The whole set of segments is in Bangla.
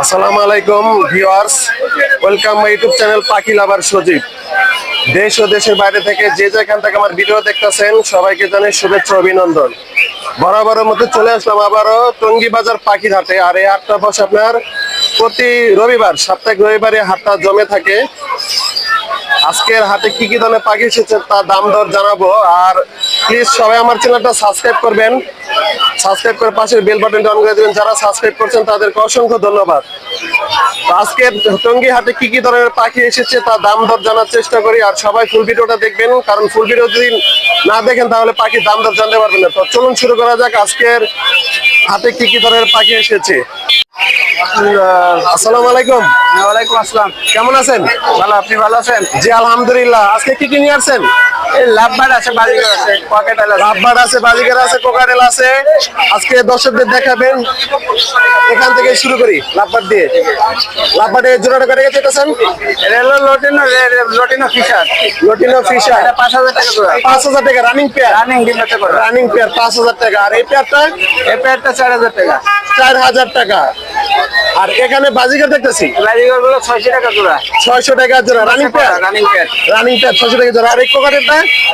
আসসালামু আলাইকুম viewers. Welcome my YouTube channel পাখি লাভার সজীব। দেশ ও দেশের বাইরে থেকে যে যেখান থেকে আমার ভিডিও দেখতেছেন, সবাইকে জানাই শুভেচ্ছা, অভিনন্দন। বরাবরের মধ্যে চলে আসলাম আবারও টঙ্গী বাজার পাখির হাটে, আর এই হাটটা বসে আপনার প্রতি রবিবার, সাপ্তাহিক রবিবারে হাটটা জমে থাকে। আজকের হাতে কি কি ধরনের পাখি এসেছে তার দাম দর জানাব, আর প্লিজ সবাই আমার চ্যানেলটা সাবস্ক্রাইব করবেন। সাবস্ক্রাইব করে পাশের বেল বাটনটা অন করে দেবেন। যারা সাবস্ক্রাইব করছেন তাদেরকে অসংখ্য ধন্যবাদ। তো আজকের টঙ্গী হাটে কি কি ধরনের পাখি এসেছে তার দাম দর জানার চেষ্টা করি আর সবাই ফুল ভিডিওটা দেখবেন কারণ ফুল ভিডিও যদি না দেখেন তাহলে পাখির দাম দর জানতে পারবেন না। তো চলুন শুরু করা যাক আজকের হাটে কি কি ধরনের পাখি এসেছে। আসসালামু আলাইকুম। ওয়ালাইকুম আসসালাম। কেমন আছেন? ভালো আপনি ভালো আছেন? জি আলহামদুলিল্লাহ। আজকে কি কি নিয়ে আসছেন? লাভবার আছে বাজিগর আছে পকেট আছে। রাব্বার আছে বাজিকার আছে কোকারেল আছে। আজকে দর্শকদের দেখাবেন। এখান থেকে শুরু করি লাভবার দিয়ে। লাভবারে জোড়াটা করে গেছে এটা হলো লটিনো লটিনো ফিশার লটিনো ফিশার এটা পাঁচ হাজার টাকা জোড়া। পাঁচ হাজার টাকা রানিং পেয়ার রানিং করে রানিং পেয়ার পাঁচ হাজার টাকা। আর এই পেয়ারটা এই পেয়ারটা চার হাজার টাকা। চার হাজার টাকা। আর এখানে বাজিকার দেখতেছি? গুলো টাকা জোড়া। ছয়শো টাকা জোড়া রানিং রানিং টাকা জোড়া।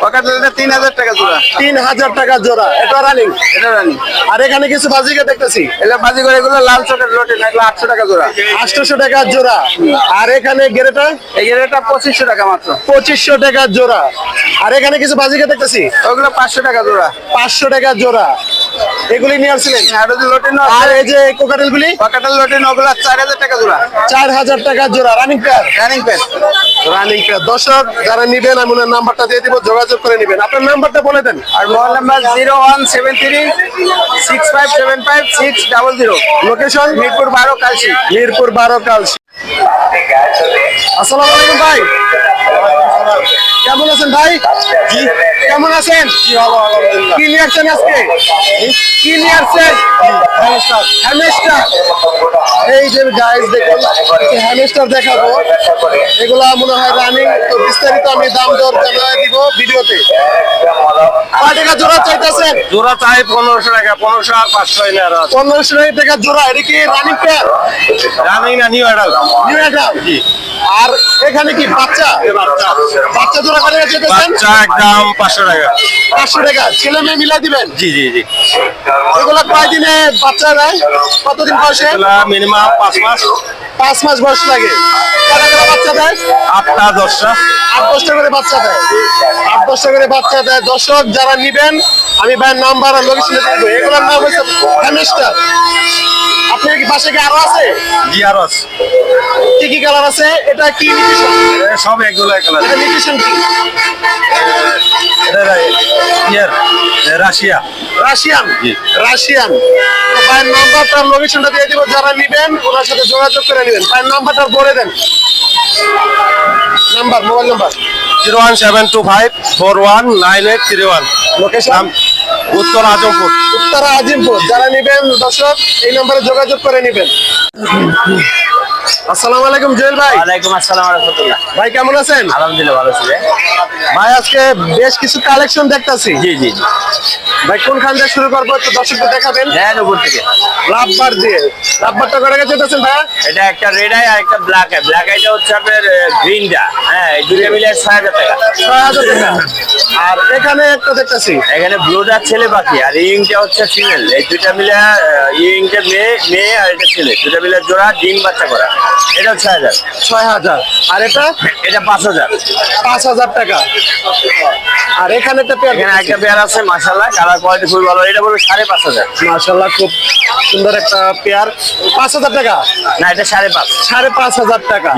আর হাজার টাকা জোড়া। তিন হাজার টাকা জোড়া। এটা রানিং এটা রানিং আর এখানে কিছু বাজিকার দেখতেছি? এটা এগুলো লাল লটিনো এগুলো আটশো টাকা জোড়া। আটশোশো টাকা জোড়া। আর এখানে গেরেটা? এই পঁচিশশো টাকা মাত্র। পঁচিশশো টাকা জোড়া। আর এখানে কিছু বাজিকে দেখতেছি? ওগুলো পাঁচশো টাকা জোড়া। পাঁচশো টাকা জোড়া। এগুলি নিয়ে আসছিলেন? আর ওই যে লটিনো আর এই যে কোকাটেল গুলি পকেটের লটিনো ওগুলো চার হাজার টাকা জোড়া। চার হাজার টাকা জোড়া running pair running pair running pair দর্শক যারা নিবেন আমি ওনার নাম্বারটা দিয়ে দিব যোগাযোগ করে নিবেন। আপনার নাম্বারটা বলে দেন। আর mobile number zero one seven three six five seven five six double zero location Mirpur বারো কালসি মিরপুর বারো কাল আসসালামু আলাইকুম ভাই। কেমন আছেন ভাই? কেমন আছেন? কি নিয়ে আসছেন আজকে? কি নিয়ে আসছেন? হ্যামস্টার। এই যে গাইস দেখুন হ্যামস্টার দেখাবো। এগুলা মনে হয় রানিং তো বিস্তারিত আমি দাম দর জানাই দিব ভিডিওতে। টাকা জোড়া চাইতেছেন? জোড়া চাই পনেরোশো টাকা পনেরোশো আর পাঁচশো পনেরোশো টাকা জোড়া এটা কি রানিং পেয়ার জানি না নিউ অ্যাডাল নিউ অ্যাডাল্ট আর এখানে কি বাচ্চা? বাচ্চা। জোড়া করে বাচ্চা একদম পাঁচশো টাকা। পাঁচশো টাকা। ছেলে মেয়ে মিলাই দিবেন? জি জি জি। এগুলো বাচ্চা দেয়? কতদিন বয়সে? মিনিমাম পাঁচ মাস। পাঁচ মাস বয়স লাগে। কটা করে বাচ্চা দেয়? আটটা দশটা। আট দশটা করে বাচ্চা দেয়। আট দশটা করে বাচ্চা দেয়। দর্শক যারা নিবেন আমি ভাইয়ের নাম্বার আর লোকেশন দেবো এগুলোর নাম হ্যামেস্টার আপনার কি পাশে কি আরও আছে? জি আর আছে। কি কি কালার আছে? এটা কি নিউট্রিশন সব এগুলো এগুলো এটা নিউট্রিশন কি? এটা ইয়ার রাশিয়া রাশিয়ান রাশিয়ান তো ভাইয়ের নাম্বারটা লোকেশনটা দিয়ে দিব যারা নিবেন ওনার সাথে যোগাযোগ করে নেবেন। ভাইয়ের নাম্বারটা বলে দেন। Number mobile number zero one seven two five four one nine eight three one. Location উত্তর আজমপুর। উত্তরা আজিমপুর। যারা নিবেন দর্শক এই নম্বরে যোগাযোগ করে নিবেন। আসসালামু আলাইকুম জুয়েল ভাই। ওয়ালাইকুম আসসালাম রাহমাতুল্লাহ। ভাই কেমন আছেন? আলহামদুলিল্লাহ ভালো আছি ভাই আজকে বেশ কিছু কালেকশন দেখতাছি। জি জি জি। ভাই কোনখান থেকে শুরু করব একটু দর্শকদের দেখাবেন? দেন উপর থেকে। লাভবার দিয়ে। লাভবারটা করে গেছে ভাই? এটা একটা রেড আই আর একটা ব্ল্যাক আই ব্ল্যাক আইটা হচ্ছে আপনার গ্রিনটা হ্যাঁ এই দুটো মিলে ছয় হাজার টাকা। ছয় হাজার টাকা। আর এখানে একটা দেখতাছি। এখানে ব্লুটা ছেলে পাখি আর ইংটা হচ্ছে ফিমেল এই দুইটা মিলে ইংটা মেয়ে মেয়ে আর এটা ছেলে। দুটা মিলে জোড়া ডিম বাচ্চা করা। এটা ছয় হাজার। ছয় হাজার। আর এটা? এটা পাঁচ হাজার। পাঁচ হাজার টাকা। আর এখানে একটা পেয়ার এখানে একটা পেয়ার আছে মাসাল্লাহ কোয়ালিটি খুবই ভালো। এটা বলব সাড়ে পাঁচ হাজার। মার্শাল্লাহ খুব সুন্দর একটা পেয়ার পাঁচ হাজার টাকা? না এটা সাড়ে পাঁচ। সাড়ে পাঁচ হাজার টাকা।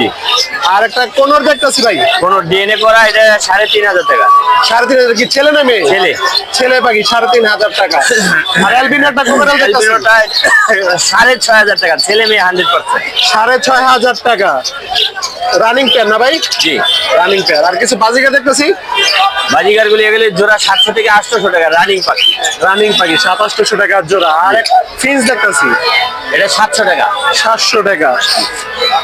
আর একটা কোনর দেখতেছি ভাই। কোনো ডিএনএ করা এটা সাড়ে তিন হাজার টাকা। সাড়ে তিন হাজার কি ছেলে না মেয়ে? ছেলে। ছেলে পাখি সাড়ে তিন হাজার টাকা। আর অ্যালবিনো একটা কোনর দেখতেছি সাড়ে ছয় হাজার টাকা ছেলে মেয়ে হান্ড্রেড পার্সেন্ট সাড়ে ছয় হাজার টাকা। রানিং পেয়ার না ভাই? জি। রানিং পেয়ার আর কিছু বাজিকা দেখতেছি বাজিগার গুলি এগুলি জোড়া সাতশো থেকে আটশোশো টাকা রানিং পাখি। রানিং পাখি সাতাশশো টাকা জোড়া। আর ফিন্স দেখতেছি এটা সাতশো টাকা। সাতশো টাকা।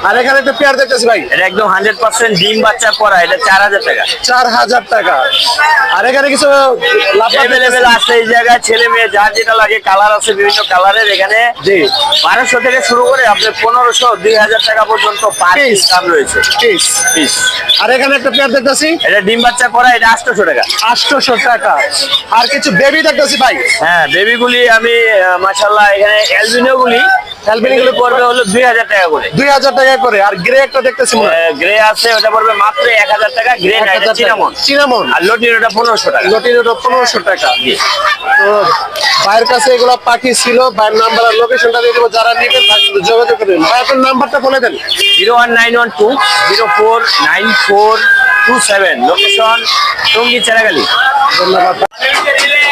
আর এখানে একটা পেয়ার দেখতেছি ভাই। এটা একদম হান্ড্রেড পার্সেন্ট ডিম বাচ্চা করা এটা চার হাজার টাকা। চার হাজার টাকা। আর এখানে কিছু লাভ অ্যাভেলেবেল আছে এই জায়গায় ছেলে মেয়ে যার যেটা লাগে কালার আছে বিভিন্ন কালারের এখানে। জি। বারোশো থেকে শুরু করে আপনার পনেরোশো দুই হাজার টাকা পর্যন্ত পার. পিস দাম রয়েছে। পিস পিস আর এখানে একটা পেয়ার দেখতেছি। এটা ডিম বাচ্চা করা এটা আটশোশো টাকা। আটশোশো টাকা। আর কিছু বেবি দেখতেছি ভাই। হ্যাঁ বেবিগুলি আমি মাসাল্লাহ এখানে অ্যালবিনো গুলি অ্যালবিনো পড়বে হলো দুই হাজার টাকা করে। দুই হাজার টাকা করে। আর গ্রে একটা দেখতেছি মনে গ্রে আছে ওটা পড়বে মাত্র এক হাজার টাকা। গ্রে এটা। চিনামন চিনামন আর ওটা পনেরোশো টাকা। লটিনোটা পনেরোশো টাকা। জি। তো ভাইয়ের কাছে এগুলো পাখি ছিল ভাইয়ের নাম্বার আর লোকেশনটা দিয়ে দেবো। যারা নেবেন ভাইয়ের সাথে যোগাযোগ করবেন। ভাই আপনার নাম্বারটা বলে দেন। Zero one nine one two zero four nine four two seven. Location Tongi Cheragali. ধন্যবাদ।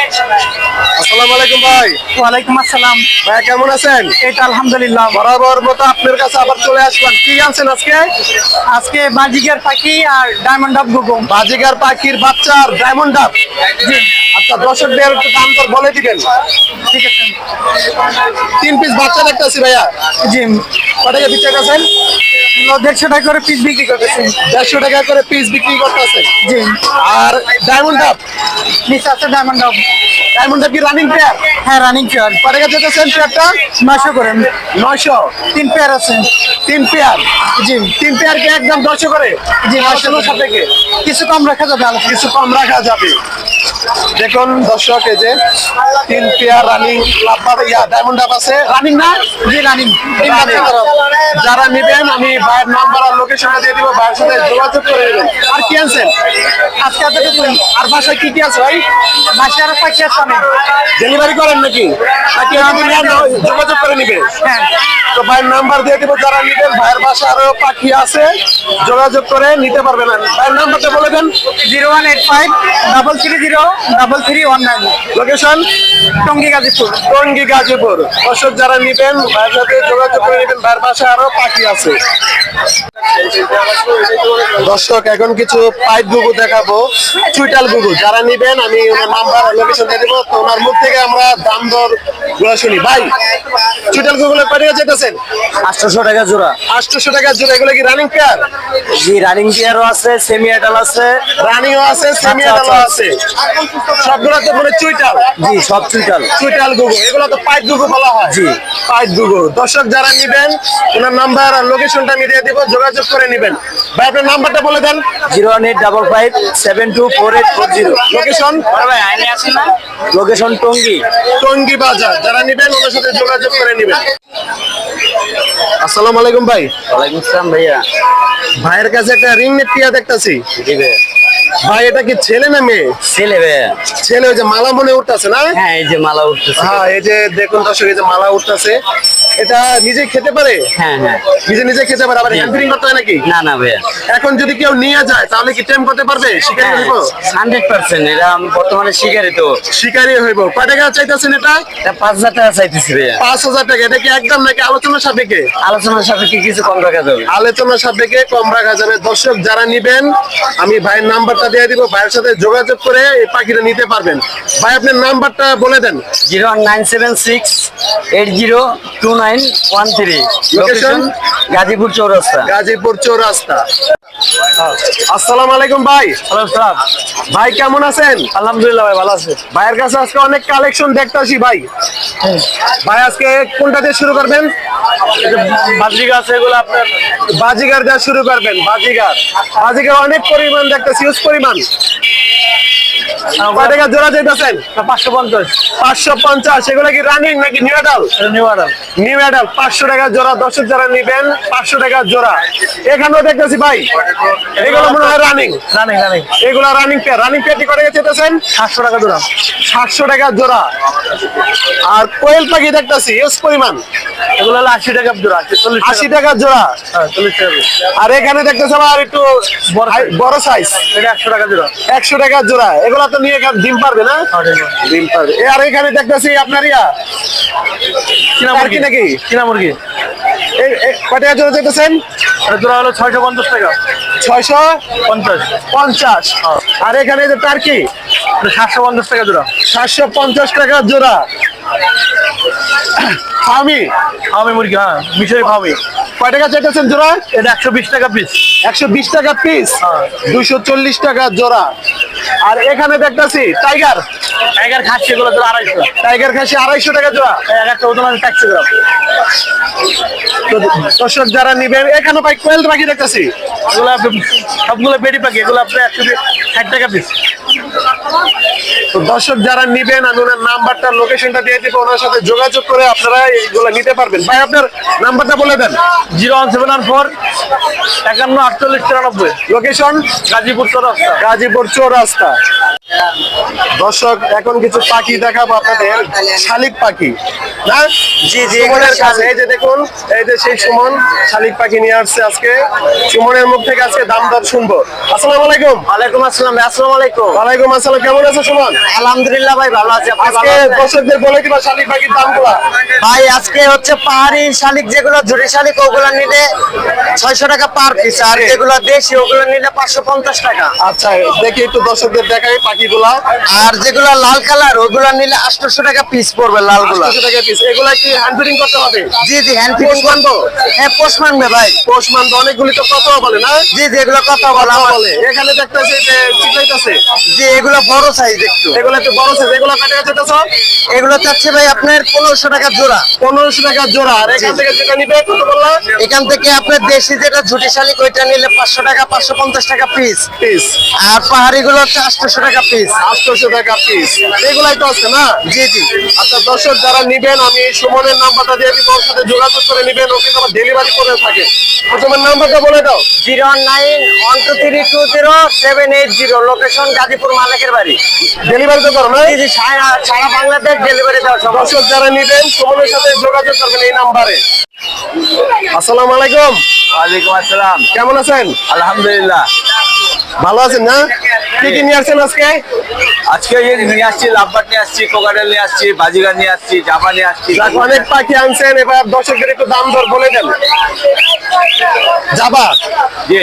আসসালামু আলাইকুম ভাই। ওয়ালাইকুম আসসালাম। ভাই কেমন আছেন? এই তো আলহামদুলিল্লাহ। বরাবর মতো আপনার কাছে আবার চলে আসলাম। কি আনছেন আজকে? আজকে বাজিকার পাখি আর ডায়মন্ড অফ গুগুম বাজিগার পাখির বাচ্চা আর ডায়মন্ড ডাব আচ্ছা দর্শকদের একটু দাম দর বলে দিবেন। ঠিক আছে। তিন পিস বাচ্চা দেখতেছি ভাইয়া। জি। কটাকে বিক্রি করছেন দেড়শো টাকা করে পিস বিক্রি করতেছি দেড়শো টাকা করে পিস বিক্রি করতেছেন? জি। আর ডায়মন্ড ডাব নিচে আছে ডায়মন্ড অফ ডায়মন্ড ডাব কি রানিং পেয়ার হ্যাঁ রানিং পেয়ার পেয়ারটা নয়শো করে। নয়শো? তিন পেয়ার আছে। তিন পেয়ার জি। তিন পেয়ার কি একদম দশশো করে? জি নয়শো থেকে? কিছু কম রাখা যাবে কিছু কম রাখা যাবে। দেখুন দর্শক এই যে তিন পেয়ার রানিং লাভবার ইয়া ডায়মন্ড ডাব আছে। রানিং না? জি রানিং। যারা নিবেন আমি ভাইয়ের নাম্বার আর লোকেশনটা দিয়ে দিব ভাইয়ের সাথে যোগাযোগ করে নেবেন। আর কি আনছেন? আজকে আর বাসায় কি কি আছে ভাই? মাসে আরও পাখি আছে অনেক। ডেলিভারি করেন নাকি? নাকি যোগাযোগ করে নিবে হ্যাঁ। তো ভাইয়ের নাম্বার দিয়ে দিব যারা নিবেন ভাইয়ের বাসা আরও পাখি আছে যোগাযোগ করে নিতে পারবেন। ভাইয়ের নাম্বারটা বলে দেন। Zero one eight five double three zero. Double three one nine location Tongi Gazipur. Tongi Gazipur. দর্শক যারা নিবেন ভাইয়ের সাথে যোগাযোগ করে নিবেন ভাইয়ের বাসা আরও পাখি আছে। দর্শক এখন কিছু পাইপ গুগু দেখাবো চুইটাল গুগু। যারা নিবেন আমি ওনার নাম্বার লোকেশন দিয়ে দেবো। তো ওনার মুখ থেকে আমরা দাম দরগুলো শুনি। ভাই চুইটাল গুগুলো টাকা যেতেছেন আটশোশো টাকা জোড়া। আটশোশো টাকা জোড়া। এগুলো কি রানিং পেয়ার জি রানিং পেয়ারও আছে সেমি অ্যাডাল আছে। রানিংও আছে সেমি আচ্ছা, আছে। সবগুলো তো মানে চুইটাল। জি সব চুইটাল। চুইটাল গুগু এগুলো তো পাইপ গুগু বলা হয়। জি। পাইপ গুগু। দর্শক যারা নিবেন ওনার নাম্বার আর লোকেশনটা আমি দিয়ে দিব যোগাযোগ করে নিবেন। ভাই আপনার নাম্বারটা বলে দেন। Zero one eight double five seven two four eight four zero. Location location Tongi. Tongi বাজার। যারা নিবেন ওনার সাথে যোগাযোগ করে নিবেন। আসসালামু আলাইকুম ভাই। ওয়ালাইকুম আসসালাম ভাইয়া। ভাইয়ের কাছে একটা রিং নেট টিয়া দেখতাছি। জি ভাইয়া। ভাই এটা কি ছেলে না মেয়ে? ছেলে ভাইয়া। ছেলে ওই যে মালা মনে উঠতেছে না? হ্যাঁ এই যে মালা উঠতেছে। হ্যাঁ এই যে দেখুন দর্শক এই যে মালা উঠতেছে। এটা নিজে খেতে পারে? হ্যাঁ হ্যাঁ। নিজে নিজে খেতে পারে আবার করতে হয় নাকি? না না ভাইয়া। এখন যদি কেউ নিয়ে যায় তাহলে কি টাইম করতে পারবে? শিকারি হ্যাঁ, হইব? 100% এটা আমি বর্তমানে শিকারি তো। শিকারি হইব। কয় টাকা চাইতাছেন এটা? 5000 টাকা চাইতেছি ভাইয়া। 5000 টাকা। এটা কি একদম নাকি আলোচনার সাপেক্ষে? আলোচনার সাপেক্ষে কিছু কম রাখা যাবে। আলোচনার সাপেক্ষে কম রাখা যাবে। দর্শক যারা নেবেন আমি ভাইয়ের নাম্বারটা দিয়ে দিব। ভাইয়ের সাথে যোগাযোগ করে এই পাখিটা নিতে পারবেন। ভাই আপনার নাম্বারটা বলে দেন। 01976 eight zero two nine one three location Gazipur Chowrasta. Gazipur Chowrasta. আসসালামু আলাইকুম ভাই। ভাই কেমন আছেন? আলহামদুলিল্লাহ ভাই ভালো আছে। ভাইয়ের কাছে আজকে অনেক কালেকশন দেখতেছি ভাই। ভাই আজকে কোনটা দিয়ে শুরু করবেন? বাদ্রিক আছে এগুলো আপনার বাজিগার যা শুরু করবেন বাজিগার। বাজিগার অনেক পরিমাণ দেখতেছি হিউজ পরিমাণ। কয় টাকা জোড়া যেতেছেন পাঁচশো পঞ্চাশ। পাঁচশো পঞ্চাশ এগুলো কি রানিং নাকি new adult new order new adult পাঁচশো টাকা জোড়া দর্শক যারা নিবেন পাঁচশো টাকা জোড়া। এখানেও দেখতেছি ভাই এগুলো মনে হয় রানিং রানিং রানিং এগুলো রানিং পেয়ার রানিং পেয়ারটি কয় টাকা সাতশো টাকা জোড়া। সাতশো টাকা জোড়া। আর কোয়েল পাখি দেখতেছি হিউজ পরিমাণ। এগুলো হলো আশি টাকা জোড়া আশি টাকা। জোড়া। আর এখানে দেখতেছি আবার একটু বড় সাইজ এটা একশো টাকা জোড়া। একশো টাকা জোড়া। এগুলা তো নিয়ে ডিম পারবে না? ডিম পারবে। আর এখানে দেখতেছি আপনার ইয়া কিনা কি নাকি? কিনা মুরগি? টাকা জোড়া যেতেছেন জোড়া হলো ছয়শো পঞ্চাশ টাকা। ছয়শো পঞ্চাশ। পঞ্চাশ। আর এখানে যে টার্কি সাতশো পঞ্চাশ টাকা জোড়া। সাতশো পঞ্চাশ টাকা জোড়া। ফার্মি ফার্মি মুরগি হ্যাঁ। মিশরি ফার্মি কয় টাকা চাইতেছেন জোড়া? এটা একশো বিশ টাকা পিস একশো বিশ টাকা পিস হ্যাঁ। দুশো চল্লিশ টাকা জোড়া। আর এখানে দেখতেছি টাইগার। টাইগার খাচ্ছে এগুলো আড়াইশো। টাইগার খাসি আড়াইশো টাকা জোড়া। এক একটা ওজন আছে চারশো গ্রাম দর্শক যারা নিবেন এখানে ভাই কোয়েল পাখি দেখতেছি। এগুলো সবগুলো বেডি পাখি এগুলো আপনার একশো ষাট টাকা পিস তো দর্শক যারা নিবেন আমি ওনার নাম্বারটা লোকেশনটা দিয়ে দিব ওনার সাথে যোগাযোগ করে আপনারা এইগুলো নিতে পারবেন। ভাই আপনার নাম্বারটা বলে দেন। জিরো ওয়ান সেভেন আর ফোর একান্ন আটচল্লিশ তিরানব্বই। লোকেশন গাজীপুর চৌরাস্তা। গাজীপুর চৌরাস্তা। দর্শক এখন কিছু পাখি দেখাবো আপনাদের। শালিক পাখি না? জি, জি, এই যে দেখুন এই যে সেই সুমন শালিক পাখি নিয়ে আসছে আজকে। সুমনের মুখ থেকে আজকে দাম দর শুনব। আসসালামু আলাইকুম। ওয়ালাইকুম আসসালাম আসসালামু আলাইকুম। ওয়ালাইকুম আসসালাম কেমন আছো সুমন? আলহামদুলিল্লাহ ভাই ভালো আছি আজকে দর্শকদের বলে দিবা শালিক পাখির দামগুলা? ভাই আজকে হচ্ছে পাহাড়ি শালিক যেগুলো ঝুড়ি শালিক ওগুলো নিলে ছয়শো টাকা পার পিস আর যেগুলো দেশি ওগুলো নিলে পাঁচশো পঞ্চাশ টাকা। আচ্ছা দেখি একটু দর্শকদের দেখাই পাখিগুলা আর যেগুলো লাল কালার ওগুলো নিলে আটশোশো টাকা পিস পড়বে লালগুলো। 800 টাকা পিস এগুলা কি হ্যান্ড ফিটিং করতে হবে? জি জি হ্যান্ড ফিটিং করব হ্যাঁ পোষ মানবে ভাই। পোষ মানতে অনেকগুলি তো কত বলে না? জি জি এগুলো কথা বলা বলে বলে। এখানে দেখতেছি যে চিকাইতেছে জি এগুলো বড় সাইজ একটু। এগুলো একটু বড় সাইজ এগুলো কত টাকা চাইতেছ এগুলো চাচ্ছে ভাই আপনার পনেরোশো টাকা জোড়া। পনেরোশো টাকা জোড়া। আর এখান থেকে যেটা নিবে কত বললা? এখান থেকে আপনার দেশি যেটা ঝুটি শালিক ওইটা নিলে পাঁচশো টাকা পাঁচশো পঞ্চাশ টাকা পিস পিস আর পাহাড়ি গুলো হচ্ছে আটশোশো টাকা পিস আটশোশো টাকা পিস এগুলাই তো আছে না? জি জি। আচ্ছা দর্শক যারা নিবেন আমি সুমনের নাম্বারটা দিয়ে দিব ওর সাথে যোগাযোগ করে নিবেন ওকে আমার ডেলিভারি করে থাকে। তোমার নাম্বারটা বলে দাও। Zero nine one two three two zero seven eight zero location Gazipur মালিকের বাড়ি। ডেলিভারি তো করো না জি জি সারা সারা বাংলাদেশ ডেলিভারি দেওয়া দর্শক যারা নিবেন সুমনের সাথে যোগাযোগ করবেন এই নাম্বারে। আসসালামু আলাইকুম। ওয়ালাইকুম আসসালাম। কেমন আছেন? আলহামদুলিল্লাহ। ভালো আছেন না? কি কি নিয়ে আসছেন আজকে? আজকে নিয়ে আসছি লাভবাট নিয়ে আসছি কোকাটেল নিয়ে আসছি বাজিগার নিয়ে আসছি জাপা নিয়ে আসছি। অনেক পাখি আনছেন এবার দর্শকদের একটু দাম দর বলে দেন। যাবা জি।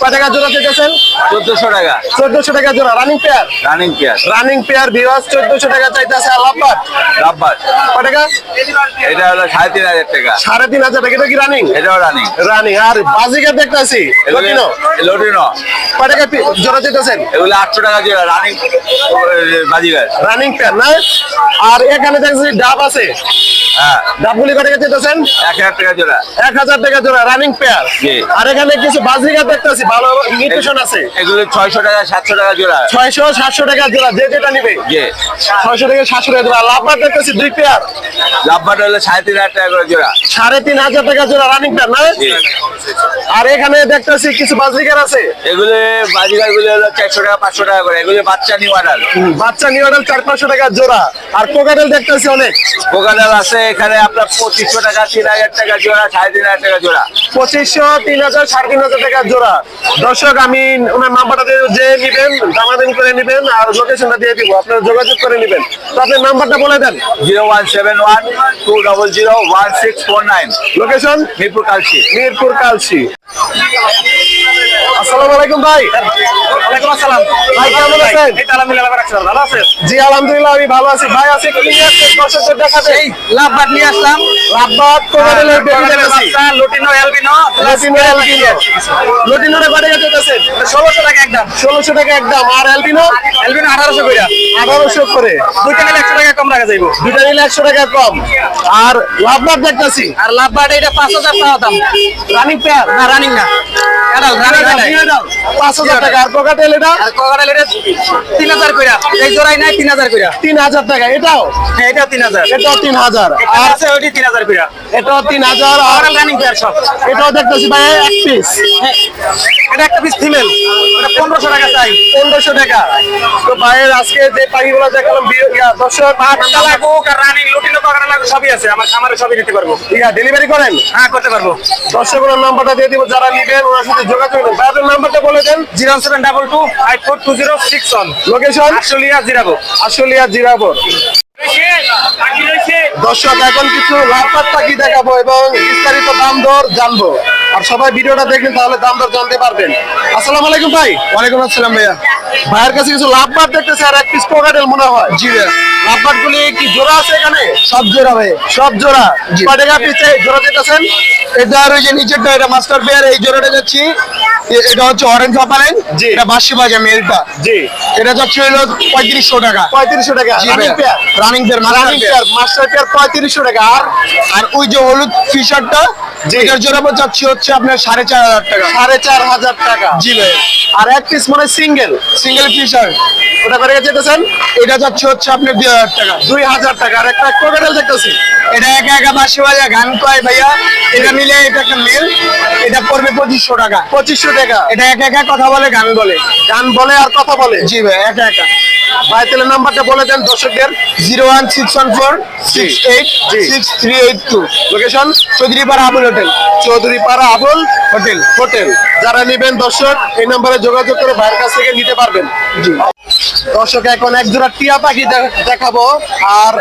কয় টাকা জোড়া দিতেছেন চোদ্দশো টাকা। চোদ্দশো টাকা জোড়া running pair running pair running pair ভিওয়াস চোদ্দশো টাকা চাইতেছে আলাপাত লাভবাট কয় টাকা? এটা হলো সাড়ে তিন হাজার টাকা। সাড়ে তিন হাজার টাকা। এটা কি রানিং এটাও রানিং রানিং আর বাজিকার দেখতেছি লটিনো লোটিনো কয় টাকা জোড়া দিতেছেন এগুলো আটশো টাকা জোড়া রানিং বাজিগার রানিং পেয়ার না? আর এখানে দেখছি ডাব আছে। হ্যাঁ। ডাবগুলি কয় টাকা এক হাজার টাকা জোড়া। এক হাজার টাকা জোড়া রানিং পেয়ার আর এখানে কিছু বাজিকার দেখতেছি ভালো নিউট্রিশন আছে। এগুলো ছয়শো টাকা সাতশো টাকা জোড়া। ছয়শো সাতশো টাকা জোড়া যে যেটা নিবে। জি ছয়শো থেকে সাতশো টাকা জোড়া। লাভবার দেখতেছি দুই পেয়ার লাভবাট হলো সাড়ে তিন হাজার টাকা করে জোড়া। সাড়ে তিন হাজার টাকা জোড়া রানিং পেয়ার না? আর এখানে দেখতেছি কিছু বাজিকার আছে। এগুলো বাজিগারগুলো হলো চারশো টাকা পাঁচশো টাকা করে। এগুলো বাচ্চা নিউ অর্ডার বাচ্চা নিউ অর্ডার চার পাঁচশো টাকা জোড়া। আর কোকাটেল দেখতেছি অনেক। কোকাডাল আছে এখানে আপনার পঁচিশশো টাকা তিন হাজার টাকা জোড়া সাড়ে তিন হাজার টাকা জোড়া। পঁচিশশো তিন হাজার সাড়ে তিন হাজার টাকা জোড়া। দর্শক আমি ওনার নাম্বারটা দিয়ে যে নিবেন দামাদামি করে নিবেন আর লোকেশনটা দিয়ে দিব। আপনারা যোগাযোগ করে নিবেন। তো আপনার নাম্বারটা বলে দেন। Zero one seven one two double zero one six four nine. Location Mirpur Kalshi. Mirpur Kalshi আসসালামু আলাইকুম ভাই। ওয়ালাইকুম আসসালাম। ভাই কেমন আছেন? এই তালা ভালো আছেন? জি আলহামদুলিল্লাহ আমি ভালো আছি। ভাই আছে কি নিয়ে আসছেন? দর্শকদের দেখাতে। এই লাভবাট নিয়ে আসলাম। বেবি বাচ্চা লুটিনো এলবিনো লটিনো এলবিনো কত টাকা দিতেছেন। ষোলোশো টাকা একদম ষোলোশো টাকা একদম আর অ্যালবিনো অ্যালবিনো আঠারোশো করে। আঠারোশো করে। দুইটা নিলে একশো টাকা কম রাখা যাইব। দুইটা নিলে একশো টাকা কম। আর লাভবাদ দেখতেছি। আর লাভবাট এটা পাঁচ হাজার টাকা দাম। রানিং পেয়ার না রানিং না। পাঁচ হাজার টাকা। আর কোকাটেল এটা আর এটা তিন হাজার কইরা। এই জোড়াই নাই তিন হাজার কইরা। তিন হাজার টাকা। এটাও? হ্যাঁ এটাও তিন হাজার। এটাও তিন হাজার। আছে ওইটি তিন হাজার কইরা। এটাও তিন হাজার। আর রানিং পেয়ার সব। এটাও দেখতেছি ভাই এক পিস হ্যাঁ, এটা একটা পিস ফিমেল এটা পনেরোশো টাকা চাই পনেরোশো টাকা। তো ভাইয়ের আজকে যে পাখিগুলো দেখালাম বি- দর্শক বাচ্চা লাগুক আর রানিং লুটিনো কোকাটাল লাগুক সবই আছে। আমার খামারে সবই নিতে পারব। ডেলিভারি করেন? হ্যাঁ করতে পারব। দর্শকের নাম্বারটা দিয়ে দিব যারা নিবেন ওনার সাথে যোগাযোগ করবেন। ভাইয়ের নাম্বারটা বলে দেন। Zero seven double two five four two zero six one. Location Ashulia Jirabo. Ashulia জিরাবর রয়েছে দর্শক এখন কিছু লাভবাদ পাখি দেখাবো এবং বিস্তারিত দাম দর জানব। আর সবাই ভিডিওটা দেখবেন তাহলে দাম দর জানতে পারবেন। আসসালামু আলাইকুম ভাই। ওয়ালাইকুম আসসালাম ভাইয়া। ভাইয়ের কাছে কিছু লাভবাদ দেখতেছে আর এক পিস কোকাটেল মনে হয়। জি ভাইয়া। লাভবাদ গুলি কি জোড়া আছে এখানে? সব জোড়া ভাই সব জোড়া। কয় টাকা পিস জোড়া দিতেছেন? এটা আর ওই যে নিচেরটা এটা মাস্টার পেয়ার এই জোড়াটা যাচ্ছি। এটা হচ্ছে অরেঞ্জ অপারেন জি। এটা বাসি বাজা মেলটা। জি। এটা যাচ্ছে হলো পঁয়ত্রিশশো টাকা। পঁয়ত্রিশশো টাকা। Running pair running pair master pair pair master pair পঁয়ত্রিশশো টাকা। আর আর ওই যে হলুদ ফিশারটা জি। এটার জোড়া যাচ্ছি হচ্ছে আপনার সাড়ে চার হাজার টাকা। সাড়ে চার হাজার টাকা। জি ভাই। আর এক পিস মানে সিঙ্গেল সিঙ্গেল ফিশার ওটা করে যেতেছেন? এটা যাচ্ছে হচ্ছে আপনার দুই হাজার টাকা। দুই হাজার টাকা। আর একটা কোকাটেল দেখতেছি। একা একা বাসি বাজা গান কয় ভাইয়া? এটা মিলে এটা একটা মেল এটা পড়বে পঁচিশশো টাকা। পঁচিশশো টাকা। এটা একা একা কথা বলে গান বলে? গান বলে আর কথা বলে? জি ভাই একা একা। ভাই তাহলে নাম্বারটা বলে দেন দর্শকদের। Zero one six one four six eight six three eight two. Location Chowdhurypara Abul hotel. Chowdhury Abul hotel. Hotel. যারা নেবেন দর্শক এই নম্বরে যোগাযোগ করে ভাইয়ের কাছ থেকে নিতে পারবেন। জি। দর্শক এখন এক জোড়া টিয়া পাখি দেখাবো আর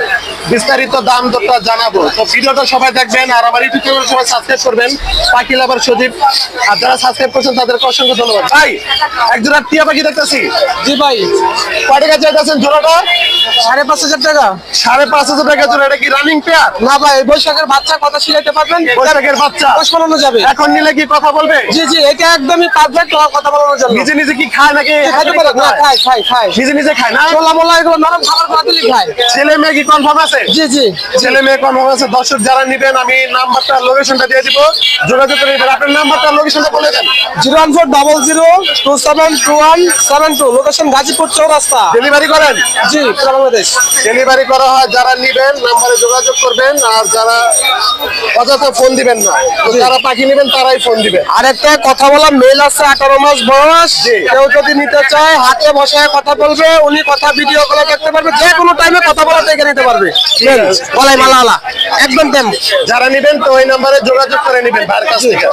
বিস্তারিত দাম দরটা জানাব। তো ভিডিওটা সবাই দেখবেন আর আমার ইউটিউব চ্যানেল সবাই সাবস্ক্রাইব করবেন। পাখি লাভার সজীব। আর যারা সাবস্ক্রাইব করছেন তাদেরকে অসংখ্য ধন্যবাদ। ভাই এক জোড়া টিয়া পাখি দেখতেছি? জি ভাই। কয় টাকা চাইতেছেন জোড়াটা? সাড়ে পাঁচ হাজার টাকা। সাড়ে পাঁচ হাজার টাকা জোড়া এটা কি রানিং পেয়ার না ভাই বৈশাখের বাচ্চা কথা শিখাইতে পারবেন? বৈশাখের বাচ্চা। বানানো যাবে। এখন নিলে কি কথা বলবে? জি জি এটা একদমই পারফেক্ট কথা বলানোর জন্য। নিজে নিজে কি খায় নাকি? খাইতে পারে না খায় খায় খায়। নিজে নিজে খায় না? ছোলা মোলা এগুলো নরম খাবার খাওয়া দিলে খায়। ছেলে মেয়ে কি কনফার্ম আছে? জি জি। ছেলে মেয়ে কনফার্ম আছে দর্শক যারা নিবেন আমি নাম্বারটা লোকেশনটা দিয়ে দিব। যোগাযোগ করে নেবেন। আপনার নাম্বারটা লোকেশনটা বলে দেন। Zero one four double zero two seven two one seven two location Gazipur Chowrasta. Delivery করেন। জি বাংলাদেশ। ডেলিভারি করা হয় যারা নিবেন নাম্বারে যোগাযোগ করবেন আর যারা অযথা ফোন দিবেন না। যারা পাখি নেবেন তারাই ফোন দিবেন। আর একটা কথা বলা মেল আছে আঠারো মাস বয়স। কেউ যদি নিতে চায় হাতে বসে কথা বলবে উনি কথা ভিডিও কলে দেখতে পারবে যে কোনো টাইমে কথা বলা দেখে নিতে পারবে। গলায় মালা একদম দাম যারা নিবেন তো ওই নাম্বারে যোগাযোগ করে নিবেন ভাইয়ের কাছ থেকে।